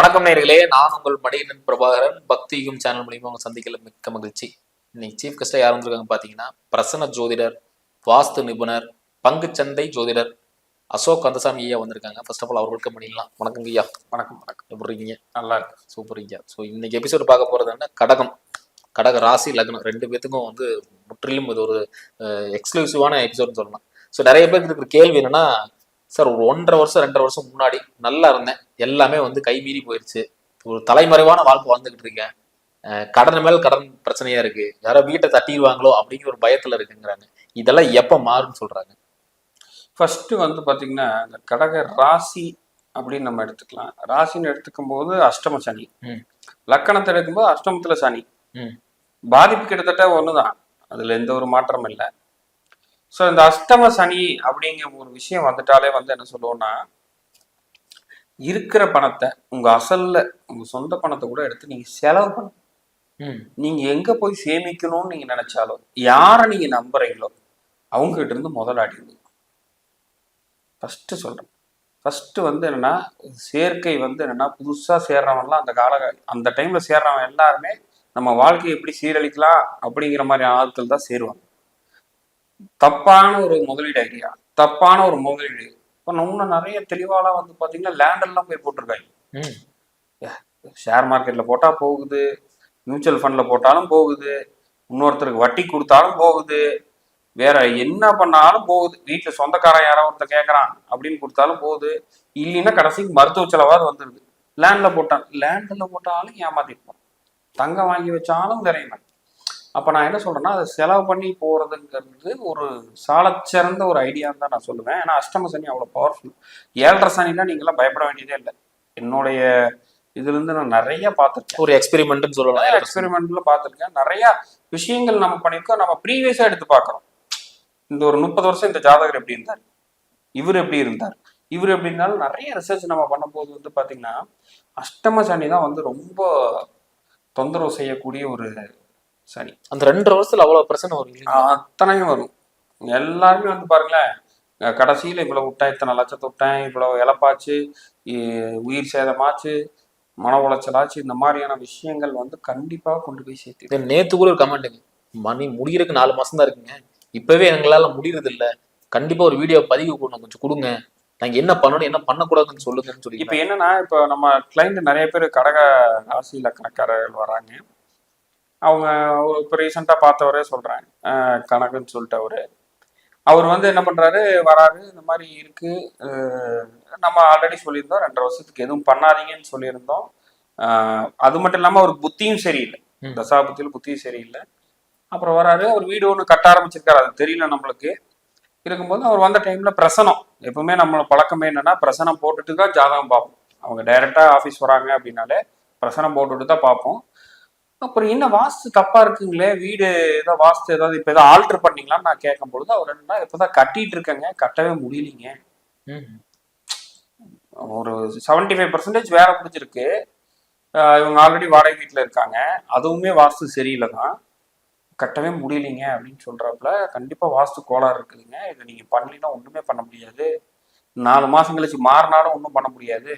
வணக்கம் நேர்களே நான் உங்கள் மடியனன் பிரபாகரன். பக்தியும் சேனல் மூலியமா உங்க சந்திக்கல மிக்க மகிழ்ச்சி. இன்னைக்கு சீஃப் கெஸ்டா யார் வந்திருக்காங்க பாத்தீங்கன்னா பிரசன்ன ஜோதிடர் வாஸ்து நிபுணர் பங்குச்சந்தை ஜோதிடர் அசோக் கந்தசாமி ஐயா வந்திருக்காங்க. ஃபர்ஸ்ட் ஆஃப் ஆல் அவர் வெல்கம் பண்ணிடலாம் வணக்கம் ஐயா. வணக்கம் வணக்கம். எப்படி இருக்கீங்க? நல்லா இருக்கு சூப்பர் ஐயா. ஸோ இன்னைக்கு எபிசோடு பார்க்க போறது என்ன? கடகம். கடக ராசி லக்னம். ரெண்டு பேத்துக்கும் வந்து முற்றிலும் இது ஒரு எக்ஸ்க்ளூசிவான எபிசோட்னு சொல்லலாம். ஸோ நிறைய பேருக்கு இருக்கிற கேள்வி என்னன்னா சார் ஒரு ஒன்றரை வருஷம் ரெண்டரை வருஷம் முன்னாடி நல்லா இருந்தேன். எல்லாமே வந்து கைமீறி போயிடுச்சு ஒரு தலைமறைவான வாழ்க்கை வாழ்ந்துகிட்டு இருக்கேன். கடன் மேல் கடன் பிரச்சனையா இருக்கு. யாரோ வீட்டை தட்டிடுவாங்களோ அப்படிங்கிற ஒரு பயத்துல இருக்குங்கிறாங்க. இதெல்லாம் எப்ப மாறும்னு சொல்றாங்க? ஃபர்ஸ்ட் வந்து பாத்தீங்கன்னா இந்த கடக ராசி அப்படின்னு நம்ம எடுத்துக்கலாம். ராசின்னு எடுத்துக்கும் போது அஷ்டம சனி. ம். லக்கணத்தை எடுக்கும்போது அஷ்டமத்துல சனி. ம். பாதிப்பு கிட்டத்தட்ட ஒண்ணுதான். அதுல எந்த ஒரு மாற்றமும் இல்லை. ஸோ இந்த அஷ்டம சனி அப்படிங்கிற ஒரு விஷயம் வந்துட்டாலே வந்து என்ன சொல்லுவோம்னா இருக்கிற பணத்தை உங்க அசல்ல உங்க சொந்த பணத்தை கூட எடுத்து நீங்க செலவு பண்ண நீங்க எங்க போய் சேமிக்கணும்னு நீங்க நினைச்சாலும் யாரை நீங்க நம்புறீங்களோ அவங்க கிட்ட இருந்து முதலாடிடுங்க ஃபர்ஸ்ட் சொல்றேன். ஃபர்ஸ்ட் வந்து என்னன்னா சேர்க்கை வந்து என்னன்னா புதுசா சேர்றவன்லாம் அந்த கால அந்த டைம்ல சேர்றவன் எல்லாருமே நம்ம வாழ்க்கையை எப்படி சீரழிக்கலாம் அப்படிங்கிற மாதிரி ஆட்கள் தான் சேருவாங்க. தப்பான ஒரு முதலீடு ஐடியா தப்பான ஒரு முதலீடு. இப்போ இன்னும் நிறைய தெளிவாலாம் வந்து பாத்தீங்கன்னா லேண்ட் எல்லாம் போய் போட்டிருக்காங்க. ஷேர் மார்க்கெட்ல போட்டா போகுது மியூச்சுவல் ஃபண்ட்ல போட்டாலும் போகுது இன்னொருத்தருக்கு வட்டி கொடுத்தாலும் போகுது வேற என்ன பண்ணாலும் போகுது. வீட்டுல சொந்தக்காரன் யாரோ ஒருத்தர் கேட்கறான் அப்படின்னு கொடுத்தாலும் போகுது. இல்லைன்னா கடைசிக்கு மருத்துவ செலவாது வந்துருது. லேண்ட்ல போட்டான் லேண்ட்ல போட்டாலும் ஏமாத்திருப்பான் தங்கம் வாங்கி வச்சாலும் விரையும் அப்ப நான் என்ன சொல்றேன்னா அதை செலவு பண்ணி போறதுங்கிறது ஒரு சாலச்சிறந்த ஒரு ஐடியான்னு தான் நான் சொல்லுவேன். ஏன்னா அஷ்டம சனி அவ்வளவு பவர்ஃபுல் ஏழரை சனிலாம் நீங்களாம் பயப்பட வேண்டியதே இல்லை. என்னுடைய இதுல இருந்து நான் நிறைய பார்த்துருக்கேன். ஒரு எக்ஸ்பெரிமெண்ட்னு சொல்லலாம். எக்ஸ்பெரிமெண்ட்ல பார்த்துருக்கேன். நிறைய விஷயங்கள் நம்ம பண்ணியிருக்கோம் நம்ம ப்ரீவியஸா எடுத்து பார்க்கறோம். இந்த ஒரு முப்பது வருஷம் இந்த ஜாதகர் எப்படி இருந்தார்? இவர் எப்படி இருந்தார்? இவர் எப்படி இருந்தாலும் நிறைய ரிசர்ச் நம்ம பண்ணும்போது வந்து பாத்தீங்கன்னா அஷ்டம சனி தான் வந்து ரொம்ப தொந்தரவு செய்யக்கூடிய ஒரு சனி அந்த ரெண்டரை வருஷத்துல அவ்வளவு பிரச்சனை வரும்? அத்தனையும் வரும். எல்லாருமே வந்து பாருங்களேன் கடைசியில இவ்வளவு விட்டேன் இத்தனை லட்சத்தை விட்டேன் இவ்வளவு இழப்பாச்சு உயிர் சேதமாச்சு மன உளைச்சலாச்சு இந்த மாதிரியான விஷயங்கள் வந்து கண்டிப்பா கொண்டு போய் சேர்த்து நேத்து கூட ஒரு கமெண்ட்டுங்க மணி முடியறதுக்கு நாலு மாசம் தான் இருக்குங்க. இப்பவே எங்களால முடியறது இல்ல. கண்டிப்பா ஒரு வீடியோ பதிவு கொண்டு கொஞ்சம் கொடுங்க. நாங்க என்ன பண்ணணும் என்ன பண்ணக்கூடாதுன்னு சொல்லுங்கன்னு சொல்லி இப்ப என்னன்னா இப்ப நம்ம கிளைண்ட் நிறைய பேர் கடக ராசி லக்கணக்காரர்கள் வராங்க. அவங்க இப்ப ரீசெண்டா பார்த்தவரே சொல்றேன். அஹ் கணக்குன்னு சொல்லிட்டு அவரு. அவர் வந்து என்ன பண்றாரு? வராரு. இந்த மாதிரி இருக்கு. அஹ் நம்ம ஆல்ரெடி சொல்லியிருந்தோம். ரெண்டரை வருஷத்துக்கு எதுவும் பண்ணாதீங்கன்னு சொல்லியிருந்தோம். அது மட்டும் இல்லாம அவர் புத்தியும் சரியில்லை. தசாபத்தியில் புத்தியும் சரியில்லை. அப்புறம் வராரு. அவர் வீடு ஒன்று கட்ட ஆரம்பிச்சிருக்காரு. அது தெரியல நம்மளுக்கு. இருக்கும்போது அவர் வந்த டைம்ல பிரசனம். எப்பவுமே நம்ம பழக்கமே என்னன்னா பிரசனம் போட்டுட்டு தான் ஜாதகம் பார்ப்போம். அவங்க டைரக்டா ஆஃபீஸ் வராங்க அப்படின்னாலே பிரசனம் போட்டுட்டு தான் பார்ப்போம். அப்புறம் என்ன வாஸ்து தப்பா இருக்குங்களே? வீடு ஏதோ வாஸ்து ஏதாவது இப்போ ஏதோ ஆல்டர் பண்ணீங்களான்னு நான் கேட்கும் பொழுது அவர் என்னன்னா இப்போதான் கட்டிட்டு இருக்கேங்க. கட்டவே முடியலைங்க. ம். ஒரு செவன்டி ஃபைவ் பர்சன்டேஜ் வேற பிடிச்சிருக்கு. ஆஹ் இவங்க ஆல்ரெடி வாடகை வீட்டில் இருக்காங்க. அதுவுமே வாஸ்து சரியில்லை தான் கட்டவே முடியலைங்க அப்படின்னு சொல்றப்பல கண்டிப்பா வாஸ்து கோளாறு இருக்குதுங்க. இதை நீங்க பண்ணலைன்னா ஒண்ணுமே பண்ண முடியாது. நாலு மாசம் கழிச்சு மாறினாலும் ஒன்றும் பண்ண முடியாது.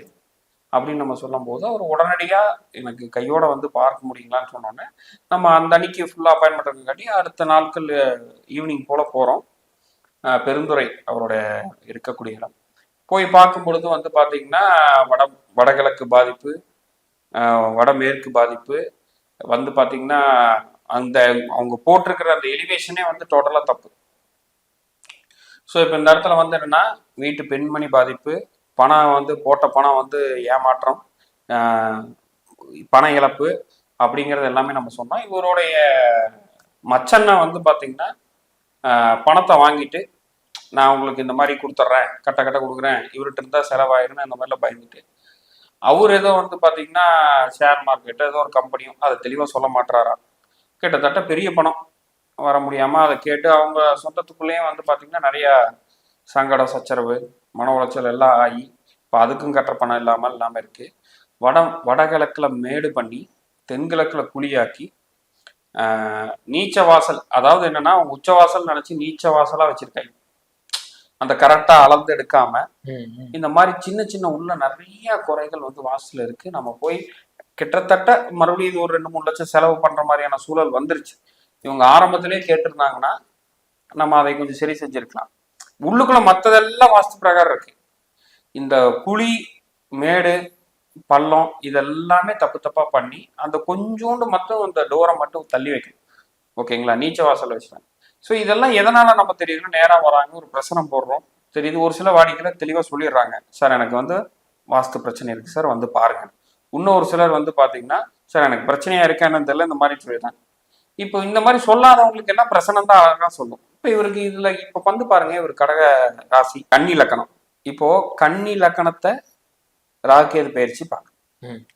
அப்படின்னு நம்ம சொல்லும்போது அவர் உடனடியாக எனக்கு கையோட வந்து பார்க்க முடியுங்களான்னு சொன்னோன்னே நம்ம அந்த அன்னைக்கு ஃபுல்லாக அப்பாயின்மெண்ட் இருக்கங்காட்டி அடுத்த நாட்கள் ஈவினிங் போல போகிறோம் பெருந்துறை அவரோட இருக்கக்கூடிய இடம். போய் பார்க்கும் பொழுது வந்து பார்த்தீங்கன்னா வட வடகிழக்கு பாதிப்பு வடமேற்கு பாதிப்பு வந்து பார்த்தீங்கன்னா அந்த அவங்க போட்டிருக்கிற அந்த எலிவேஷனே வந்து டோட்டலாக தப்பு. ஸோ இப்போ இந்த இடத்துல வந்து என்னன்னா வீட்டு பெண்மணி பாதிப்பு பணம் வந்து போட்ட பணம் வந்து ஏமாற்றம் பண இழப்பு அப்படிங்கிறது எல்லாமே நம்ம சொன்னோம். இவருடைய மச்சன்னை வந்து பார்த்தீங்கன்னா பணத்தை வாங்கிட்டு நான் உங்களுக்கு இந்த மாதிரி கொடுத்துட்றேன் கட்ட கட்ட கொடுக்குறேன் இவர்கிட்ட இருந்தால் செலவாயிருன்னு அந்த மாதிரிலாம் பயந்துட்டு அவர் ஏதோ வந்து பார்த்தீங்கன்னா ஷேர் மார்க்கெட்டு ஏதோ ஒரு கம்பெனியும் அதை தெளிவாக சொல்ல மாட்டாரா கிட்டத்தட்ட பெரிய பணம் வர முடியாமல் அதை கேட்டு அவங்க சொந்தத்துக்குள்ளேயும் வந்து பார்த்தீங்கன்னா நிறையா சங்கடம் சச்சரவு மன உளைச்சல் எல்லாம் ஆகி இப்போ அதுக்கும் கட்டுற பணம் இல்லாமல் இல்லாமல் இருக்கு. வட வடகிழக்கில் மேடு பண்ணி தென்கிழக்கில் குழியாக்கி ஆஹ், நீச்ச வாசல் அதாவது என்னன்னா அவங்க உச்ச வாசல் நினச்சி நீச்ச வாசலாக வச்சிருக்காங்க அந்த கரெக்டா அளந்து எடுக்காம. இந்த மாதிரி சின்ன சின்ன உள்ள நிறைய குறைகள் வந்து வாஸ்துல இருக்கு. நம்ம போய் கிட்டத்தட்ட மறுபடியும் இது ஒரு ரெண்டு மூணு லட்சம் செலவு பண்ற மாதிரியான சூழல் வந்துருச்சு. இவங்க ஆரம்பத்திலே கேட்டிருந்தாங்கன்னா நம்ம அதை கொஞ்சம் சரி செஞ்சிருக்கலாம். உள்ளுக்குள்ள மற்றதெல்லாம் வாஸ்து பிரகாரம் இருக்கு. இந்த குழி மேடு பள்ளம் இதெல்லாமே தப்பு தப்பா பண்ணி அந்த கொஞ்சோண்டு மட்டும் அந்த டோரை மட்டும் தள்ளி வைக்கணும். ஓகேங்களா நீச்ச வாசல் வச்சுருவாங்க ஸோ இதெல்லாம் எதனால நம்ம தெரியுதுன்னா நேரா வராங்க ஒரு பிரசனம் போடுறோம். தெரியுது ஒரு சில வாடிக்கையில் தெளிவா சொல்லிடுறாங்க. சார் எனக்கு வந்து வாஸ்து பிரச்சனை இருக்கு. சார் வந்து பாருங்க. இன்னும் ஒரு சிலர் வந்து பாத்தீங்கன்னா சார் எனக்கு பிரச்சனையா இருக்கான்னு தெரியல. இந்த மாதிரி சொல்லிடுறாங்க. இப்போ இந்த மாதிரி சொல்லாதவங்களுக்கு என்ன பிரச்சனை தான் அழகா சொல்லும். இப்போ இவருக்கு இதுல இப்போ வந்து பாருங்க இவர் கடக ராசி கன்னி லக்கணம். இப்போ கன்னி லக்கணத்தை ராகேது பயிற்சி பார்க்க.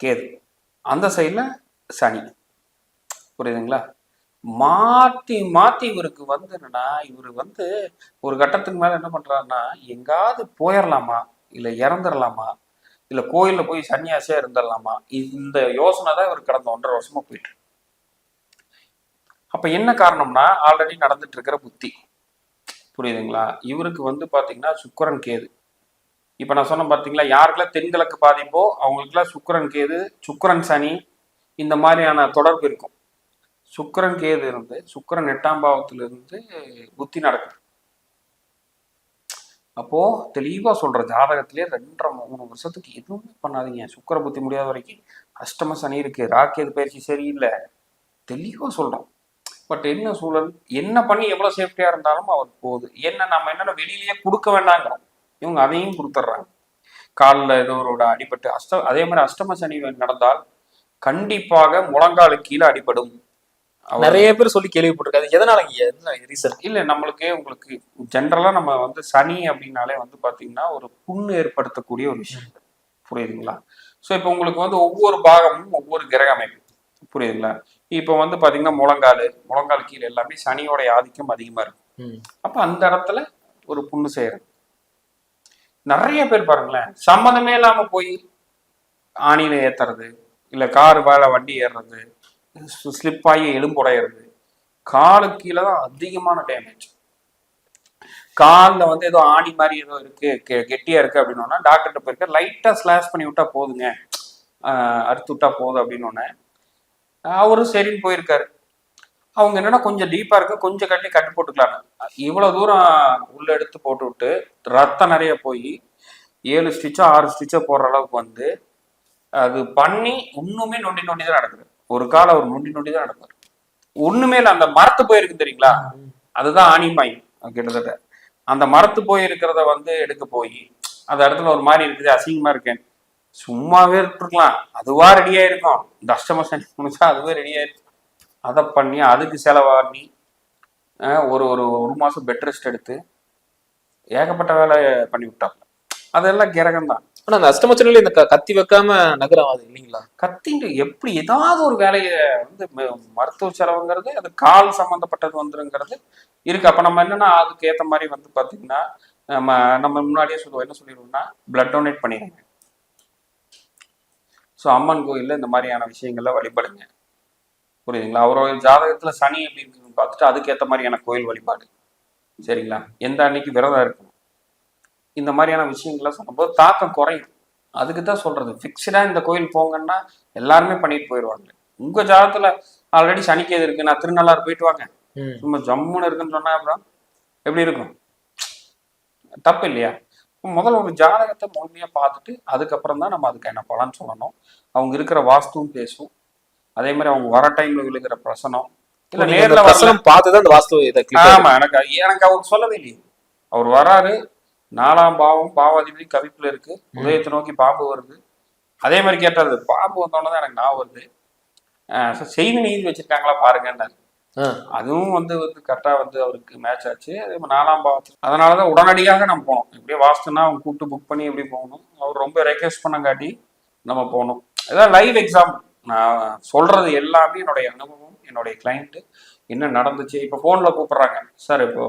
கேது. அந்த சைடுல சனி. புரியுதுங்களா? மாத்தி மாத்தி இவருக்கு வந்து என்னன்னா இவர் வந்து ஒரு கட்டத்துக்கு மேல என்ன பண்றாருன்னா எங்காவது போயிடலாமா இல்ல இறந்துடலாமா இல்ல கோயில்ல போய் சன்னியாசியா இருந்துடலாமா இந்த யோசனை தான் இவர் கடந்த ஒன்றரை வருஷமா போயிட்டு. அப்ப என்ன காரணம்னா ஆல்ரெடி நடந்துட்டு இருக்கிற புத்தி. புரியுதுங்களா? இவருக்கு வந்து பார்த்தீங்கன்னா சுக்கரன் கேது. இப்போ நான் சொன்னேன் பார்த்தீங்களா யாருக்கெல்லாம் தென்கிழக்கு பாதிப்போ அவங்களுக்குலாம் சுக்கரன் கேது சுக்கரன் சனி இந்த மாதிரியான தொடர்பு இருக்கும். சுக்கிரன் கேது இருந்து சுக்கரன் எட்டாம் பாவத்துல இருந்து புத்தி நடக்குது. அப்போ தெளிவா சொல்ற ஜாதகத்திலே ரெண்டரை மூணு வருஷத்துக்கு எதுவுமே பண்ணாதீங்க. சுக்கர புத்தி முடியாத வரைக்கும் அஷ்டம சனி இருக்கு ராக்கேது பயிற்சி சரியில்லை. தெளிவா சொல்றோம். பட் என்ன சூழல்? என்ன பண்ணி எவ்வளவு சேஃப்டியா இருந்தாலும் அவர் போகுது. என்ன நம்ம என்னென்ன வெளியிலேயே கொடுக்க வேண்டாங்கிறோம். இவங்க அதையும் கொடுத்துட்றாங்க. காலில் ஏதோ ஒரு அடிபட்டு அஷ்ட அதே மாதிரி அஷ்டம சனி நடந்தால் கண்டிப்பாக முழங்காலு கீழே அடிபடும். நிறைய பேர் சொல்லி கேள்விப்பட்டிருக்காது என்ன ரீசன் இல்ல நம்மளுக்கு உங்களுக்கு ஜென்ரலா நம்ம வந்து சனி அப்படின்னாலே வந்து பாத்தீங்கன்னா ஒரு புண்ணு ஏற்படுத்தக்கூடிய ஒரு விஷயம். புரியுதுங்களா? ஸோ இப்போ உங்களுக்கு வந்து ஒவ்வொரு பாகமும் ஒவ்வொரு கிரக அமைப்பு. புரியுதுங்களா? இப்போ வந்து பாத்தீங்கன்னா முழங்கால் முழங்கால் கீழே எல்லாமே சனியோடைய ஆதிக்கம் அதிகமா இருக்கும் அப்ப அந்த இடத்துல ஒரு புண்ணு செய்யறது நிறைய பேர் பாருங்களேன் சம்மந்தமே இல்லாம போய் ஆணியில ஏத்துறது இல்ல கார் மேல வண்டி ஏறுறது ஸ்லிப் ஆகி எலும்புடையிறது காலு கீழே தான் அதிகமான டேமேஜ் காலில் வந்து ஏதோ ஆணி மாதிரி ஏதோ இருக்கு கெட்டியா இருக்கு அப்படின்னோன்னா டாக்டர்கிட்ட போயிருக்க லைட்டா ஸ்லாஷ் பண்ணி விட்டா போதுங்க. அறுத்து விட்டா போதும் அப்படின்னு அவரும் சரின்னு போயிருக்காரு. அவங்க என்னன்னா கொஞ்சம் டீப்பா இருக்கு கொஞ்சம் கட்டி கட்டு போட்டுக்கலாம் இவ்வளவு தூரம் உள்ள எடுத்து போட்டு விட்டு ரத்தம் நிறைய போய் ஏழு ஸ்டிச்சோ ஆறு ஸ்டிச்சோ போடுற அளவுக்கு வந்து அது பண்ணி இன்னுமே நொண்டி நொண்டி தான் நடக்குது. ஒரு காலம் அவர் நொண்டி நொண்டி தான் நடப்பார். ஒண்ணுமே இல்லை அந்த மரத்து போயிருக்கு தெரியுங்களா? அதுதான் ஆணிமாய் கிட்டத்தட்ட. அந்த மரத்து போய் இருக்கிறத வந்து எடுக்க போய் அந்த இடத்துல ஒரு மாதிரி இருக்குது அசிங்கமா இருக்கேன். சும்மாவே இருக்கலாம் அதுவா ரெடியா இருக்கும் இந்த அஷ்டம சனி முடிச்சா அதுவே ரெடியா இருக்கும் அதை பண்ணி அதுக்கு செலவாகி அஹ் ஒரு ஒரு ஒரு மாசம் பெட் ரெஸ்ட் எடுத்து ஏகப்பட்ட வேலை பண்ணி விட்டாங்க அதெல்லாம் கிரகம் தான். ஆனா அந்த அஷ்டமச்சனில இந்த கத்தி வைக்காம நகராது இல்லைங்களா? கத்திட்டு எப்படி ஏதாவது ஒரு வேலையை வந்து மருத்துவ செலவுங்கிறது அது கால் சம்மந்தப்பட்டது வந்துருங்கிறது இருக்கு. அப்ப நம்ம என்னன்னா அதுக்கு ஏத்த மாதிரி வந்து பாத்தீங்கன்னா நம்ம நம்ம முன்னாடியே சொல்லுவோம். என்ன சொல்லிடுவோம்னா பிளட் டொனேட் பண்ணிடுங்க. ஸோ அம்மன் கோயில்ல இந்த மாதிரியான விஷயங்கள்ல வழிபடுங்க. புரியுதுங்களா? அவரோட ஜாதகத்துல சனி எப்படி இருக்குன்னு பார்த்துட்டு அதுக்கேற்ற மாதிரியான கோயில் வழிபாடு. சரிங்களா? எந்த அன்னைக்கு விரதம் இருக்கணும். இந்த மாதிரியான விஷயங்கள்லாம் சொல்லும்போது தாக்கம் குறையும். அதுக்கு தான் சொல்றது. ஃபிக்ஸ்டா இந்த கோயில் போங்கன்னா எல்லாருமே பண்ணிட்டு போயிடுவாங்க உங்க ஜாதகத்துல ஆல்ரெடி சனிக்கேது இருக்கு நான் திருநள்ளாறு போயிட்டு வாங்க. சும்மா ஜம்முன்னு இருக்குன்னு சொன்னா அப்புறம் எப்படி இருக்கும்? தப்பு இல்லையா? முதல்ல ஒரு ஜாதகத்தை முழுமையா பார்த்துட்டு அதுக்கப்புறம் தான் நம்ம அதுக்கு என்ன பலன் சொல்லணும். அவங்க இருக்கிற வாஸ்துவும் பேசும். அதே மாதிரி அவங்க வர டைம்ல விழுகிற பிரசனம். இல்ல நேர்ல இந்த வரல. பிரசனம் பார்த்துதான் இந்த வாஸ்து இதை click ஆமா எனக்கு எனக்கு அவர் சொல்லவே இல்லையே. அவர் வராரு நாலாம் பாவம் பாவாதிபதி கவிப்புல இருக்கு. உதயத்தை நோக்கி பாம்பு வருது. அதே மாதிரி கேட்டாரு பாம்பு வந்தோடனே தான் எனக்கு நான் வருது. செய்தி நீதி வச்சிருக்காங்களா பாருங்கன்னாரு. அதுவும் வந்து வந்து கரெக்டா வந்து அவருக்கு மேட்ச் ஆச்சு. அதே மாதிரி நாலாம் அதனால தான் உடனடியாக நம்ம போனோம். இப்படியே வாஸ்துனா அவங்க கூப்பிட்டு புக் பண்ணி எப்படி போகணும். அவர் ரொம்ப ரெக்வெஸ்ட் பண்ணங்காட்டி நம்ம போனோம். இதான் லைவ் எக்ஸாம் நான் சொல்றது எல்லாமே என்னுடைய அனுபவம் என்னுடைய கிளைண்ட்டு என்ன நடந்துச்சு. இப்போ ஃபோனில் கூப்பிடுறாங்க. சார் இப்போ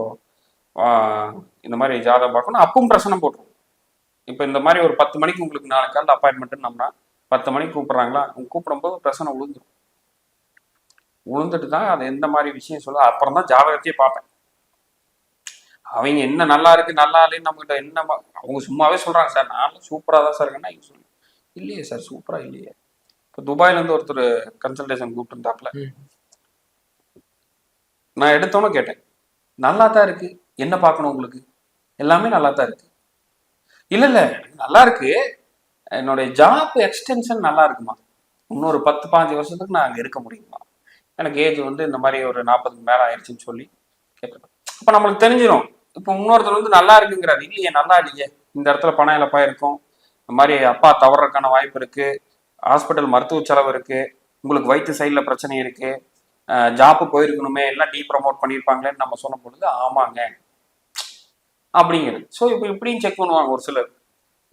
இந்த மாதிரி ஜாதகம் பார்க்கணும். அப்பவும் பிரச்சனை போட்டுருவோம் இப்போ இந்த மாதிரி ஒரு பத்து மணிக்கு உங்களுக்கு நாளைக்கு காலையில் அப்பாயின்மெண்ட்டுனோம்னா பத்து மணிக்கு கூப்பிட்றாங்களா? அவங்க கூப்பிடும்போது பிரச்சனை விழுந்துரும் விழுந்துட்டு தான் அது எந்த மாதிரி விஷயம் சொல்ல அப்புறம் தான் ஜாதகத்தையே பார்ப்பேன். அவங்க என்ன நல்லா இருக்கு நல்லா இல்லைன்னு நம்மகிட்ட என்ன அவங்க சும்மாவே சொல்றாங்க சார் நானும் சூப்பரா தான் சார் இருக்கேன்னா இவங்க சொல்லு இல்லையே சார் சூப்பரா இல்லையே. இப்போ துபாயில இருந்து ஒருத்தர் கன்சல்டேஷன் கூப்பிட்டு இருந்தாப்ல ம். நான் எடுத்தோன்னே கேட்டேன். நல்லா தான் இருக்கு. என்ன பார்க்கணும் உங்களுக்கு? எல்லாமே நல்லா தான் இருக்கு. இல்ல இல்ல எனக்கு நல்லா இருக்கு. என்னுடைய ஜாப் எக்ஸ்டென்ஷன் நல்லா இருக்குமா? இன்னொரு பத்து பாஞ்சு வருஷத்துக்கு நான் அங்கே இருக்க முடியுமா? எனக்கு ஏஜ் வந்து இந்த மாதிரி ஒரு நாற்பதுக்கு மேலே ஆயிடுச்சுன்னு சொல்லி கேட்குறேன் அப்போ நம்மளுக்கு தெரிஞ்சிடும் இப்போ இன்னொருத்தர் வந்து நல்லா இருக்குங்கிறாரு. இல்லையே நல்லா இல்லையே. இந்த இடத்துல பணம் இழப்பாக இருக்கும். இந்த மாதிரி அப்பா தவறதுக்கான வாய்ப்பு இருக்கு. ஹாஸ்பிட்டல் மருத்துவ செலவு இருக்கு. உங்களுக்கு வயிற்று சைடில் பிரச்சனை இருக்கு. ஜாப்பு போயிருக்கணுமே எல்லாம் டீ ப்ரமோட் பண்ணியிருப்பாங்களேன்னு நம்ம சொன்ன பொழுது ஆமாங்க. அப்படிங்கிறது. ஸோ இப்போ இப்படியும் செக் பண்ணுவாங்க ஒரு சிலர்.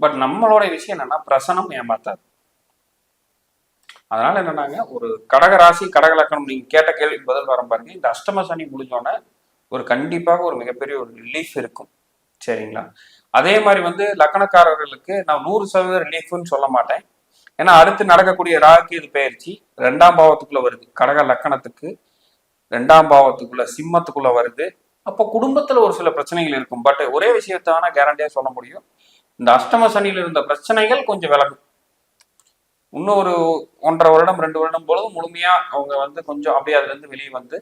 பட் நம்மளோட விஷயம் என்னன்னா பிரசனம் ஏமாத்தாது. அதனால என்னன்னாங்க ஒரு கடக ராசி கடக லக்கணம் நீங்க கேட்ட கேள்வி பதில் வர பாருங்க. இந்த அஷ்டம சனி முடிஞ்சோடனே ஒரு கண்டிப்பாக ஒரு மிகப்பெரிய ஒரு ரிலீஃப் இருக்கும். சரிங்களா? அதே மாதிரி வந்து லக்கணக்காரர்களுக்கு நான் நூறு சதவீத ரிலீஃப்னு சொல்ல மாட்டேன். ஏன்னா அடுத்து நடக்கக்கூடிய ராகக்கேது பயிற்சி ரெண்டாம் பாவத்துக்குள்ள வருது. கடக லக்கணத்துக்கு ரெண்டாம் பாவத்துக்குள்ள சிம்மத்துக்குள்ள வருது. அப்போ குடும்பத்துல ஒரு சில பிரச்சனைகள் இருக்கும். பட் ஒரே விஷயத்தான கேரண்டியா சொல்ல முடியும். இந்த அஷ்டம சனியில இருந்த பிரச்சனைகள் கொஞ்சம் விலகும். இன்னும் ஒரு ஒன்றரை வருடம் ரெண்டு வருடம் பொழுது முழுமையா அவங்க வந்து கொஞ்சம் அப்படியே அதுல இருந்து வெளியே வந்து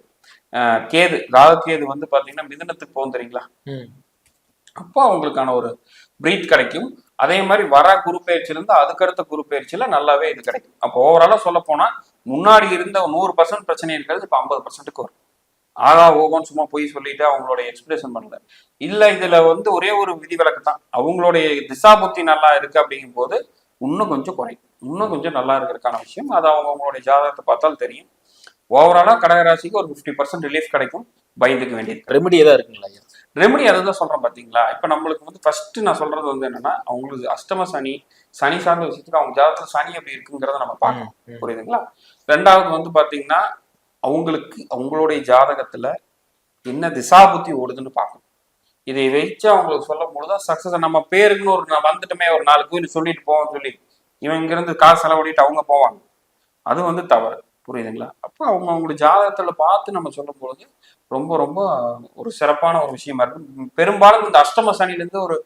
கேது ராகு கேது வந்து பாத்தீங்கன்னா மிதுனத்துக்கு போகும் தெரியுங்களா. அப்போ அவங்களுக்கான ஒரு பிரீத் கிடைக்கும். அதே மாதிரி வர குரு பயிற்சியில இருந்து அதுக்கடுத்த குரு பயிற்சியில நல்லாவே இது கிடைக்கும். அப்போ ஓவராலா சொல்ல போனா முன்னாடி இருந்த நூறு பர்சன்ட் பிரச்சனை இருக்கிறது இப்போ ஐம்பது பர்சன்ட்டுக்கு வரும். ஆகா ஓகோன்னு சும்மா போய் சொல்லிட்டு அவங்களோட எக்ஸ்பிரஷன் பண்ணல. இல்ல இதுல வந்து ஒரே ஒரு விதிவிலக்கு தான். அவங்களுடைய திசா புத்தி நல்லா இருக்கு அப்படிங்கும் போது இன்னும் கொஞ்சம் குறையும் இன்னும் கொஞ்சம் நல்லா இருக்கிறதுக்கான விஷயம். அது அவங்க அவங்களுடைய ஜாதகத்தை பார்த்தால் தெரியும். ஓவராலா கடகராசிக்கு ஒரு ஃபிஃப்டி பர்சன்ட் ரிலீஃப் கிடைக்கும். பயந்துக்க வேண்டியது ரெமெடி ஏதாவது இருக்குங்களா ரெமடி அதை தான் சொல்றேன் பாத்தீங்களா? இப்ப நம்மளுக்கு வந்து ஃபர்ஸ்ட் நான் சொல்றது வந்து என்னன்னா அவங்களுக்கு அஷ்டம சனி சனி சார்ந்த விஷயத்துக்கு அவங்க ஜாதகத்துல சனி எப்படி இருக்குங்கிறத நம்ம பார்க்கணும். புரியுதுங்களா? ரெண்டாவது வந்து பாத்தீங்கன்னா அவங்களுக்கு அவங்களுடைய ஜாதகத்துல என்ன திசாபுத்தி ஓடுதுன்னு பார்க்கணும். இதை வச்சு அவங்களுக்கு சொல்லும் பொழுதுதான் சக்சஸ் நம்ம பேருக்குன்னு ஒரு நான் வந்துட்டுமே ஒரு நாலு கோயில் சொல்லிட்டு போவோம் சொல்லி இவங்க இருந்து காசு செலவழிட்டு அவங்க போவாங்க. அது வந்து தவறு. புரியுதுங்களா? அப்போ அவங்க அவங்களுடைய ஜாதகத்துல பார்த்து நம்ம சொல்லும் பொழுது ரொம்ப ரொம்ப ஒரு சிறப்பான ஒரு விஷயமா இருக்கு. பெரும்பாலும் இந்த அஷ்டம சனிலேருந்து ஒரு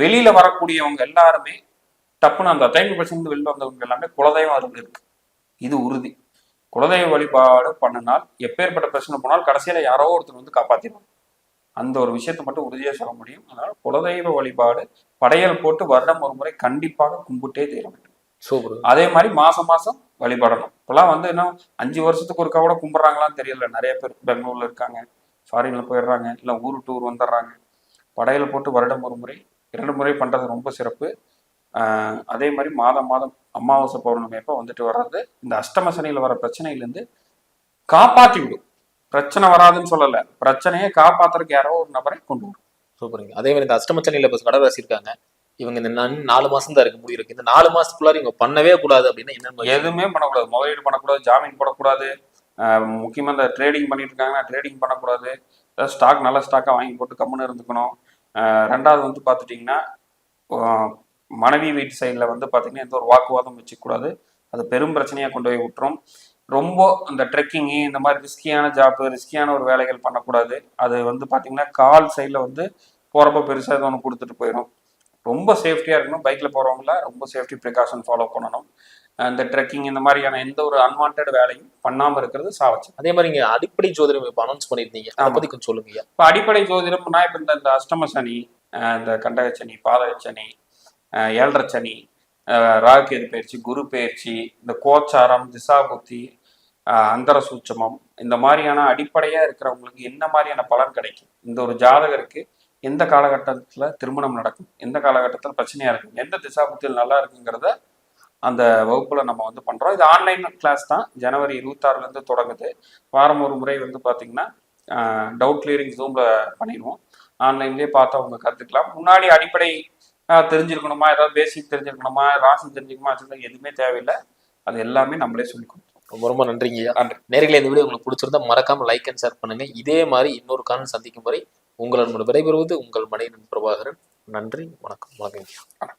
வெளியில வரக்கூடியவங்க எல்லாருமே டப்புன்னு அந்த டைம் பிரச்சனை வெளில வந்தவங்க எல்லாமே குலதெய்வம் அருள் இருக்கு. இது உறுதி. குலதெய்வ வழிபாடு பண்ணினால் எப்பேற்பட்ட பிரச்சனை போனால் கடைசியில யாரோ ஒருத்தர் வந்து காப்பாத்திடுவாங்க. அந்த ஒரு விஷயத்தை மட்டும் உறுதியா சொல்ல முடியும். அதனால குலதெய்வ வழிபாடு படையல் போட்டு வருடம் ஒரு முறை கண்டிப்பாக கும்பிட்டே தீர வேண்டும். சூப்பர். அதே மாதிரி மாசம் மாசம் வழிபடணும். இப்பெல்லாம் வந்து இன்னும் அஞ்சு வருஷத்துக்கு ஒருக்கா கூட கும்பிட்றாங்களான்னு தெரியல. நிறைய பேர் பெங்களூர்ல இருக்காங்க ஃபாரின்ல போயிடுறாங்க இல்லை ஊரு டூர் வந்துடுறாங்க. படையில போட்டு வருடம் ஒரு முறை இரண்டு முறை பண்றது ரொம்ப சிறப்பு. ஆஹ் அதே மாதிரி மாதம் மாதம் அமாவாசை பௌர்ணமி அப்போ வந்துட்டு வர்றது இந்த அஷ்டம சனியில வர பிரச்சனையிலேருந்து காப்பாத்தி விடும். பிரச்சனை வராதுன்னு சொல்லல. பிரச்சனையை காப்பாத்துறதுக்கு யாரோ ஒரு நபரை கொண்டு வரும். சூப்பருங்க அதே மாதிரி இந்த அஷ்டமச்சனியில இப்போ கடகராசி இருக்காங்க இவங்க இந்த நன்- நாலு மாசம் தான் இருக்கு முடியிருக்கு இந்த நாலு மாசத்துக்குள்ளார இவங்க பண்ணவே கூடாது அப்படின்னா என்னென்ன எதுவுமே பண்ணக்கூடாது. முதலீடு பண்ணக்கூடாது ஜாமீன் போடக்கூடாது. ஆஹ் முக்கியமா இந்த ட்ரேடிங் பண்ணிட்டு இருக்காங்கன்னா ட்ரேடிங் பண்ணக்கூடாது. ஸ்டாக் நல்ல ஸ்டாக்கா வாங்கி போட்டு கம்முன்னு இருந்துக்கணும். ரெண்டாவது வந்து பார்த்துட்டிங்கன்னா மனைவி வீட்டு சைடில் வந்து பார்த்தீங்கன்னா எந்த ஒரு வாக்குவாதம் வச்சுக்கூடாது அது பெரும் பிரச்சனையாக கொண்டு போய் விட்டுரும். ரொம்ப இந்த ட்ரெக்கிங்கு இந்த மாதிரி ரிஸ்கியான ஜாப்பு ரிஸ்கியான ஒரு வேலைகள் பண்ணக்கூடாது. அது வந்து பார்த்தீங்கன்னா கால் சைடில் வந்து போகிறப்ப பெருசாக எதுவும் ஒன்று கொடுத்துட்டு போயிடும். ரொம்ப சேஃப்டியாக இருக்கணும். பைக்கில் போகிறவங்கள ரொம்ப சேஃப்டி ப்ரிகாஷன் ஃபாலோ பண்ணணும். இந்த ட்ரெக்கிங் இந்த மாதிரியான எந்த ஒரு அன்வான்ட் வேலையும் பண்ணாமல் இருக்கிறது சாவச்சு. அதே மாதிரி இங்க அடிப்படை ஜோதிடம் இப்போ அனௌன்ஸ் பண்ணியிருந்தீங்க. அதை. பத்தி கொஞ்சம் சொல்லுங்க இப்போ அடிப்படை ஜோதிடம்னா இப்போ இந்த இந்த அஷ்டம சனி இந்த கண்டக சனி பாதக சனி ஏழரை சனி ராகுகேது பயிற்சி குரு பயிற்சி இந்த கோச்சாரம் திசாபுத்தி அந்தர சூட்சமம் இந்த மாதிரியான அடிப்படையா இருக்கிறவங்களுக்கு என்ன மாதிரியான பலன் கிடைக்கும்? இந்த ஒரு ஜாதகருக்கு எந்த காலகட்டத்தில் திருமணம் நடக்கும்? எந்த காலகட்டத்தில் பிரச்சனையா இருக்கும்? எந்த திசாபுத்தியில் நல்லா இருக்குங்கிறத அந்த வகுப்புல நம்ம வந்து பண்றோம். இது ஆன்லைன் கிளாஸ் தான். ஜனவரி இருபத்தாறுல இருந்து தொடங்குது. வாரம் ஒரு முறை வந்து பாத்தீங்கன்னா டவுட் கிளியரிங் ஜூம்ல பண்ணிடுவோம். ஆன்லைன்லேயே பார்த்து அவங்க கத்துக்கலாம். முன்னாடி அடிப்படை தெரிஞ்சிருக்கணுமா? ஏதாவது பேசிக் தெரிஞ்சிருக்கணுமா? ராசி தெரிஞ்சுக்கணுமா எதுவுமே தேவையில்லை. அது எல்லாமே நம்மளே சொல்லி கொடுத்தோம் ரொம்ப ரொம்ப நன்றிங்க ஐயா. நன்றி. நேரில் இந்த வீடியோ உங்களுக்கு பிடிச்சிருந்தா மறக்காம லைக் அண்ட் ஷேர் பண்ணுங்க. இதே மாதிரி இன்னொரு காலம் சந்திக்கும் வரை உங்களிடம் விடைபெறுவது உங்கள் மனைவி பிரபாகரன். நன்றி வணக்கம் வணக்கம்.